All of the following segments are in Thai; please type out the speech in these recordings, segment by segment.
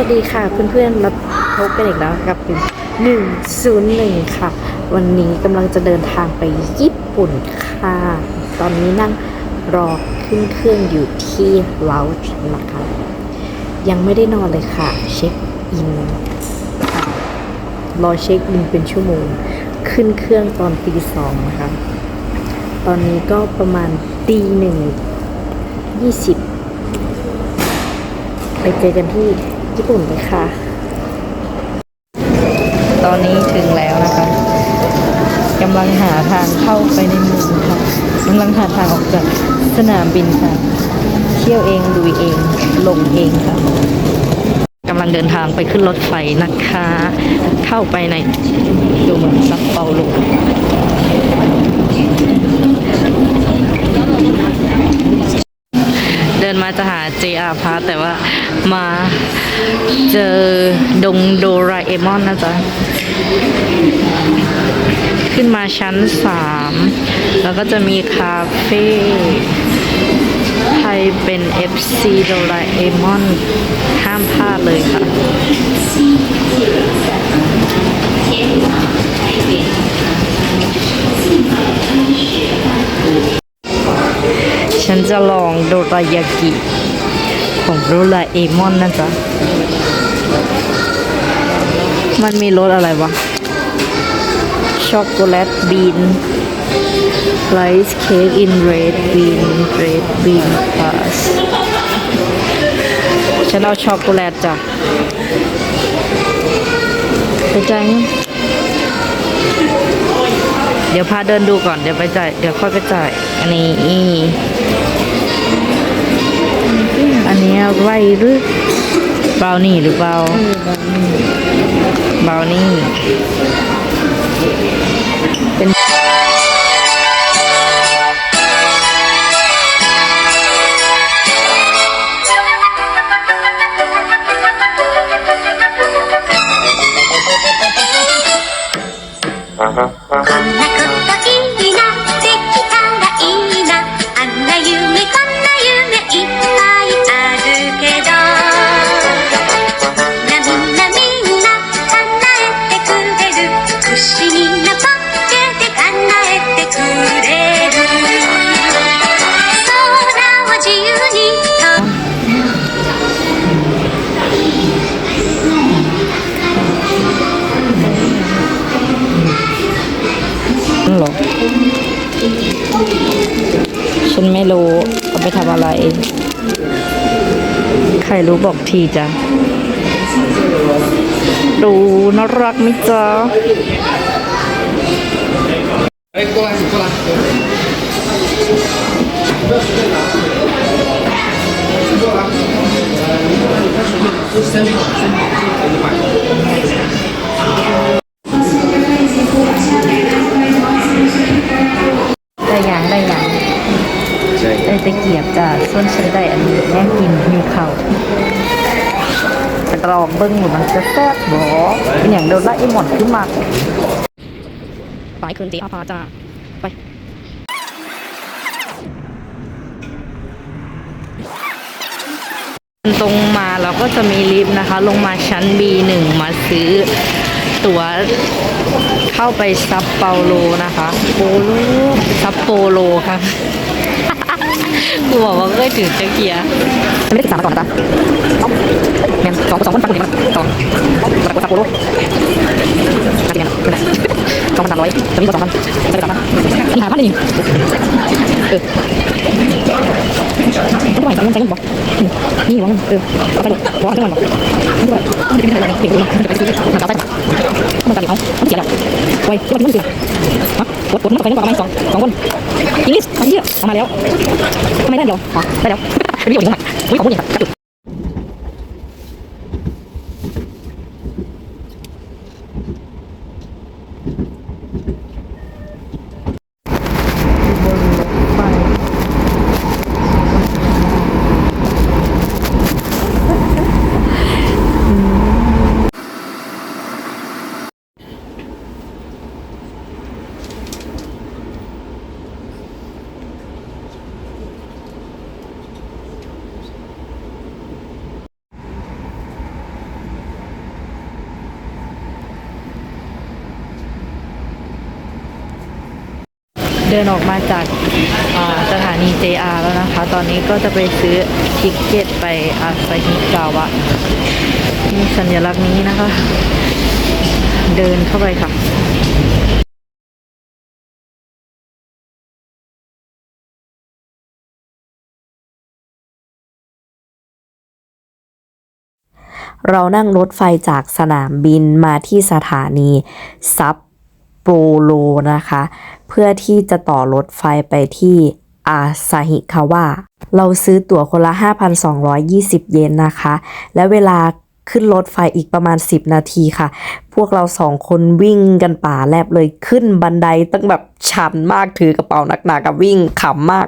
วัสดีค่ะเพื่อนๆมาพบกันอีกแล้วกับเป็น101 ค่ะ วันนี้กำลังจะเดินทางไปญี่ปุ่นค่ะ ตอนนี้นั่งรอขึ้นเครื่องอยู่ที่ลาวช์นะคะ ยังไม่ได้นอนเลยค่ะ เช็คอินรอเช็คอินเป็นชั่วโมง ขึ้นเครื่องตอนตีสองนะคะ ตอนนี้ก็ประมาณตีหนึ่งยี่สิบไปเจอกันที่ ญี่ปุ่นเลยค่ะ ตอนนี้ถึงแล้วนะคะกำลังหาทางเข้าไปในเมืองค่ะกำลังหาทางออกจากสนามบินค่ะ เที่ยวเองลุยเองลงเองค่ะกำลังเดินทางไปขึ้นรถไฟนะคะ เข้าไปในดูเหมือนซัปเปาโล ดินมาจะหา JR p a s แต่ว่ามาเจอดงโดราเอมอนนะจ๊ะ ขึ้นมาชั้นสามแล้วก็จะมีคาเฟ่ใครเป็น FC โดราเอมอน ห้ามพลาดเลยค่ะ ฉันจะลองโดรายากิ ของโดราเอมอนนะจ๊ะ มันมีรสอะไรวะ ช็อกโกแลตบีนไรซ์เค้กอินเรดบีนเรดบีนพาสฉันเอาช็อกโกแลตจ้ะไปจ่ายเงินเดี๋ยวพาเดินดูก่อน เดี๋ยวไปจ่าย เดี๋ยวค่อยไปจ่าย อันนี้ อันนี้ไรหรือบราวนี่หรือเปล่าบราวนี่เป็น รู้บอกทีจ้ะ ดูน่ารักไหมจ๊ะได้ยังได้ยังได้ตะเกียบจ้ะส้นฉันได้อันนี้แม่กินหิวเข่า แต่กรองเบิ้งอยู่มันจะแซ่บบ่เป็นอย่างโดนไล่ไอ้หมอนขึ้นมาไปคืนตีอาพาจ้าไปตรงมาเราก็จะมีลิฟต์นะคะ ลงมาชั้น B1 มาซื้อตั๋วเข้าไปซัปเปาโลนะคะโปโลซัปโปโลค่ะ กูบอกว่าเคยถือตะเกียร์ไม่ได้ศึกษามาก่อนนะจ๊ะแมนสองสองคนฟังคนเดียวกันสองซัปโปโลมากี่แมนเป็นไงสองพันสามร้อยจะมีสองพันจะไปสามพันอันนี้หาพันหนึ่งเออต้องไปใส่เงินใส่เงินบอกนี่หวังเออเอาไปเลยบอกให้เงินบอกไม่ได้ไม่ได้ไม่ได้เก่งเลยจะไปซื้อมันเอาไปมันจะเอามันเสียแล้วไว้ที่วันที่มันเสียฮะ กดกดมันไปเงินบอกประมาณสองสองคนอิงลิสทำที่เอามาแล้วทำไมได้เดียวอ๋อได้แล้วไม่ได้อยู่ยังไงอุ้ยของคุณเนี่ยกระตุก「 เดินออกมาจากสถานี JR แล้วนะคะ ตอนนี้ก็จะไปซื้อทิกเก็ตไปอาซาฮิกาวะมีสัญลักษณ์นี้นะคะ เดินเข้าไปค่ะเรานั่งรถไฟจากสนามบินมาที่สถานีซับ โปโลนะคะ เพื่อที่จะต่อรถไฟไปที่อาซาฮิคาวะเราซื้อตั๋วคนละ 5,220 เยนนะคะ และเวลาขึ้นรถไฟอีกประมาณ 10 นาทีค่ะ พวกเราสองคนวิ่งกันป่าแลบเลยขึ้นบันไดตั้งแบบชันมากถือกระเป๋าหนักๆกับวิ่งขำมาก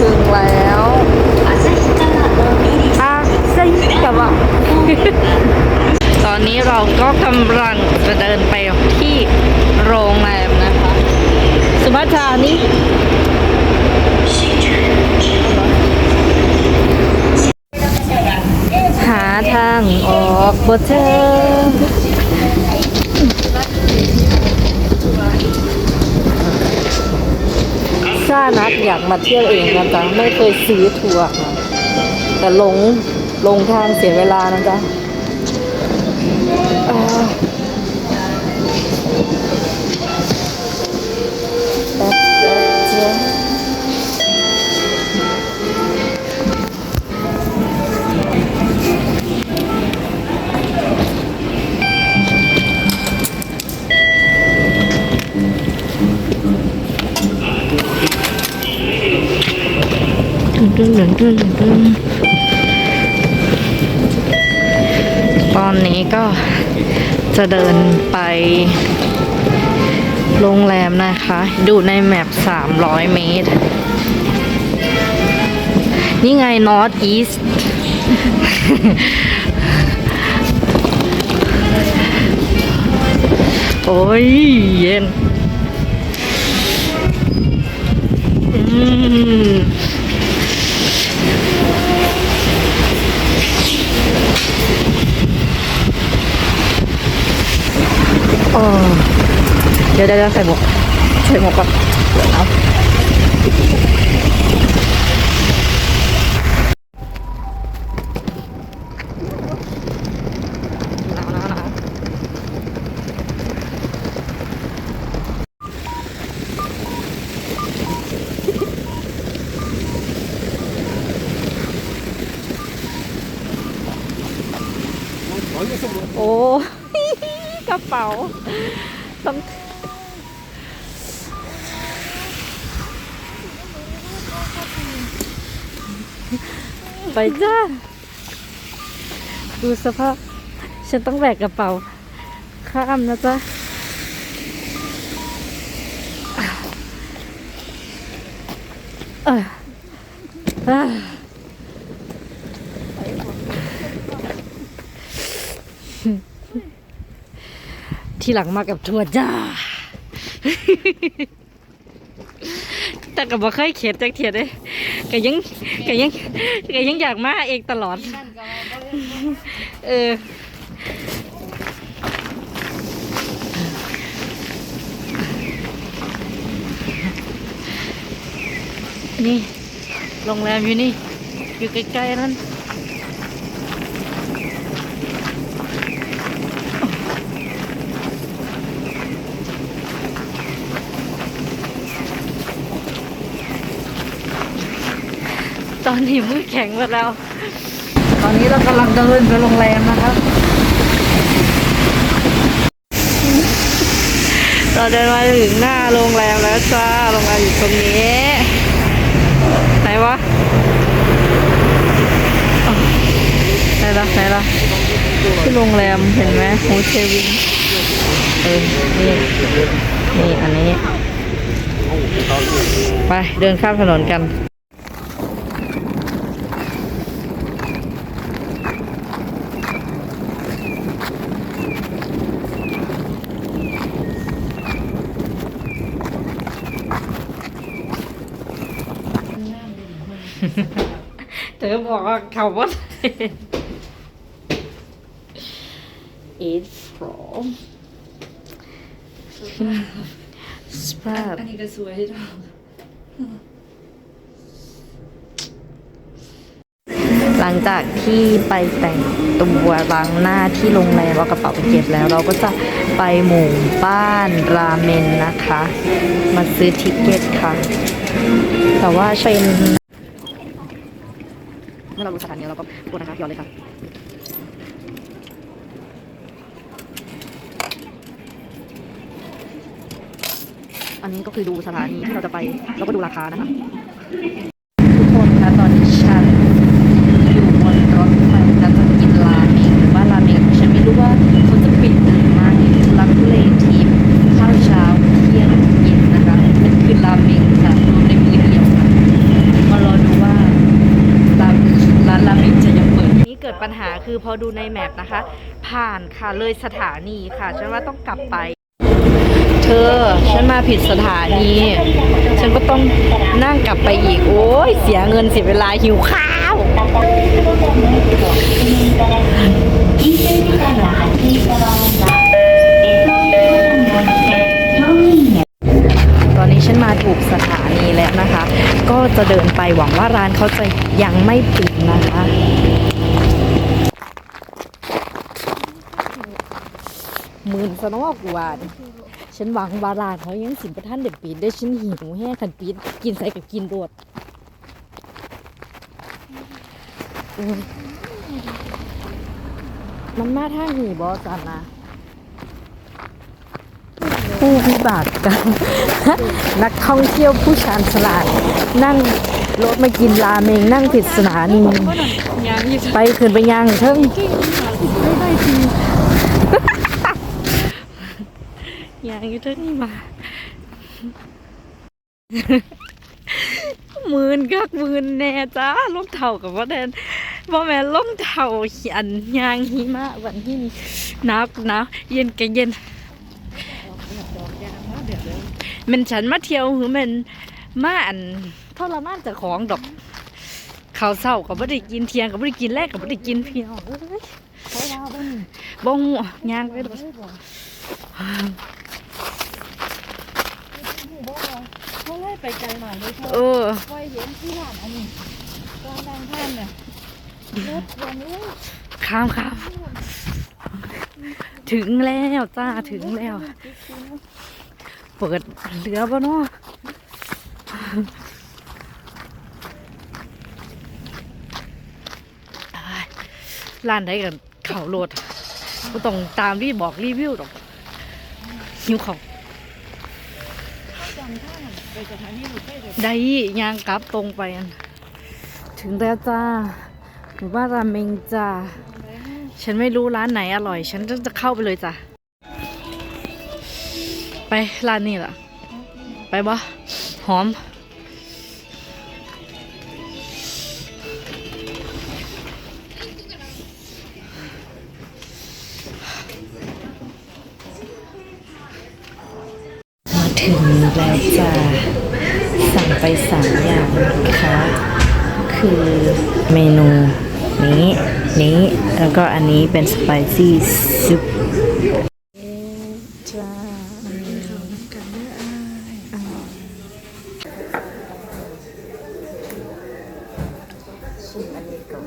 ถึงแล้วอาซาฮิกาวะ ตอนนี้เราก็กำลังจะเดินไปที่โรงแรมนะคะ สุภัชานี่หาทางออกบทเธอ ซ่านัดอยาก มาเที่ยวเองนะจ๊ะไม่เคยซื้อทัวร์ค่ะแต่หลงหลงทางเสียเวลานะจ๊ะ ดึงดึงดึงดึงดึงตอนนี้ก็จะเดินไปโรงแรมนะคะ ดูในแมป 300 เมตร นี่ไง North East โอ้ย เย็น อืม โอ้เดี๋ยวเดี๋ยวใส่หมวกใส่หมวกก่อนเดี๋ยวนะหนาวหนาวหนาวโอ้ กระเป๋าต้อง ไปจ้า ดูสภาพ ฉันต้องแบกกระเป๋า ข้ามนะจ๊ะเอออ่าทีหลังมากับทัวร์จ้า แต่ก็บ่เคยเขียนจักเทียดเลย ก็ยังก็ยังก็ยังอยากมาเองตลอด เออนี่โรงแรมอยู่นี่ อยู่ใกล้ๆนั่น อนนี้มือแข็งหมดแล้ว ตอนนี้เรากำลังเดินไปโรงแรมนะครับ เราเดินมาถึงหน้าโรงแรมแล้วจ้า โรงแรมอยู่ตรงนี้ ไหนวะอ๋อละไหนละที่โรงแรมเห็นไหมโฮเทลวินเออนี่นี่อันนี้ ไปเดินข้ามถนนกัน อบอกว่าเขาว่า It's from Spa อันนี้ก็สวยที่เราหลังจากที่ไปแต่งตัวล้างหน้าที่โรงแรมเอากระเป๋าไปเก็บแล้ว เราก็จะไปหมู่บ้านราเมนนะคะ มาซื้อทิกเก็ตค่ะ แต่ว่าเป็น เมื่อเราดูสถานีเราก็กดนะคะย้อนเลยค่ะอันนี้ก็คือดูสถานีที่เราจะไปแล้วก็ดูราคานะคะ ทุกคนคะตอนนี้ฉัน อยู่บนรถไฟแล้วจะกินราเมงหรือว่าราเมงฉันไม่รู้ว่าเขาจะปิดหรือไม่ทุลักทุเลทีมข้าวเช้าเที่ยงเย็นนะคะมันคือราเมงค่ะรวมในมื้อเดียวค่ะมารอดูว่าร้านร้านราเมงจะยังเปิดนี่เกิดปัญหาคือ พอดูในแมปนะคะ ผ่านค่ะเลยสถานีค่ะ ฉันว่าต้องกลับไป เธอ ฉันมาผิดสถานี ฉันก็ต้องนั่งกลับไปอีก โอ้ยเสียเงินเสียเวลาหิวข้าวตอนนี้ฉันมาถูกสถานีแล้วนะคะ ก็จะเดินไปหวังว่าร้านเขาจะยังไม่ปิดนะคะ มื่นสนอกกว่านฉันหวังว่าร้านเขายังสินประท่านเด็ดปิดได้ฉันหิวแห้งขันปิดกินใส่กับกินรวดมันมาท่าหีบอสันนะผู้พิบัติกัน นักท่องเที่ยวผู้ชาญฉลาด นั่งรถมากินราเมงนั่งผิดสถานียาไปขึ้นไปยังเทิง ยังอยู่เท่านี้มามื่นกักมื่นแน่จ้าลงเท่ากับว่าแดนบ่แม่นลงเท่าเขียนยางหิมะวันที่นี่หนาวหนาวเย็นก็เย็นมันฉันมาเที่ยวหรือมันมาอันทรมานจากของดอกข้าวเศร้าก็บ่ได้กินเที่ยงก็บ่ได้กินแรกก็บ่ได้กินพี่น้องเอ้ยบ่ฮู้ย่างไปดอก เขา ไล่ไปไกลหน่อยเลยเธอเออคอยเห็นที่ร้านอันนี้กลางทางท่านเนี่ยรถวันนี้ข้ามข้ามถึงแล้วจ้าถึงแล้ว เปิดเรือปะเนาะอ้ายร้านไหนกันเข่าโลดก็ต้องตามรีบบอกรีวิวดอกหิวเขาวจำท่าน ได้ยางกลับตรงไปอันถึงแล้วจ้าหมู่บ้านราเมงจ้าฉันไม่รู้ร้านไหนอร่อย ฉันจะเข้าไปเลยจ้ะไปร้านนี้ล่ะ ไปบ่หอม ถึงแล้วจ้ะสั่งไปสามอย่างนะคะคือเมนูนี้นี้แล้วก็อันนี้เป็นสไปซี่ซุปจ้าชิมอันนี้ก่อน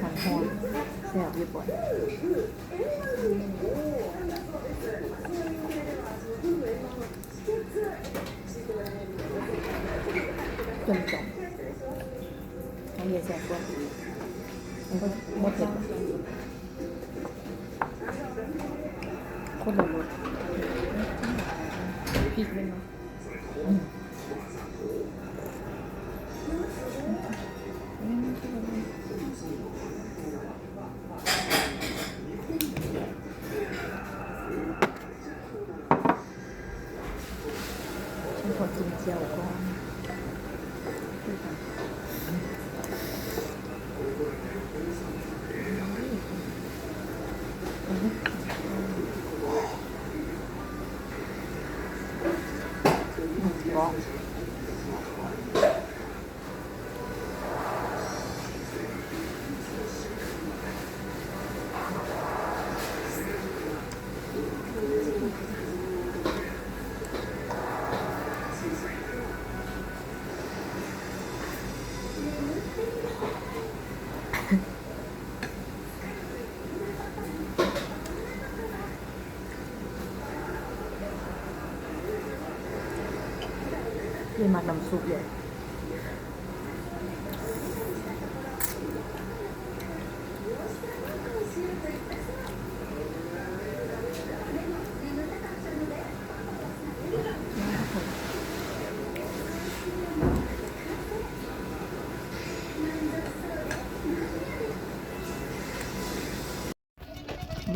หอมหอมแซ่บอยู่บ่อยจนจบ น้องเรียนแซ่ 哦 พี่มักน้ำซุปเลย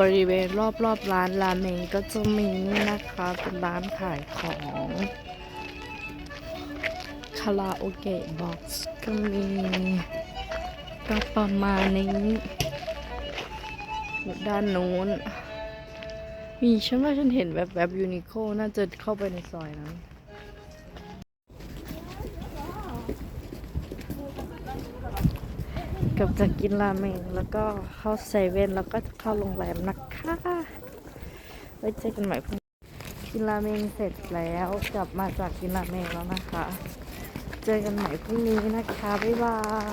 บริเวณรอบรอบๆร้านราเมงก็จะมีนี่นะคะเป็นร้านขายของาราโอเกะบ็อกซ์ก็มีก็ประมาณนี้อยู่ด้านนู้น มีฉันว่าฉันเห็นแบบแบบยูนิโคน่าจะเข้าไปในซอยนั้นกับจะกินราเมงแล้วก็เข้าเซเว่นแล้วก็เข้าโรงแรมนะคะไว้เจอกันใหม่พรุ่งนี้กินราเมงเสร็จแล้วกลับมาจากกินราเมงแล้วนะคะ เจอกันใหม่พรุ่งนี้นะคะ บ๊ายบาย